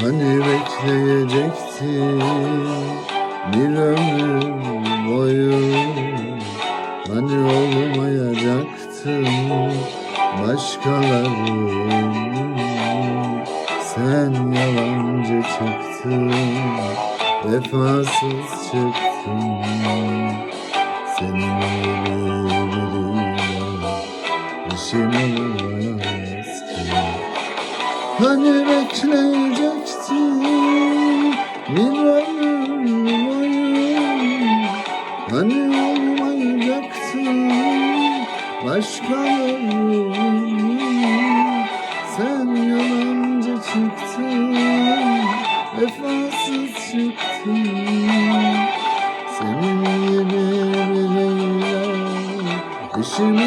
Hani bekleyecektin bir ömür boyu? Hani olmayacaktın başkaları Sen yalancı çıktın vefasız çıktın. Senin gibi biriyle işin olmaz Hani bekleyecektin bir ömür boyu Hani olmayacaktın başkaları Sen yalancı çıktın vefasız çıktın. Senin gibi biriyle işim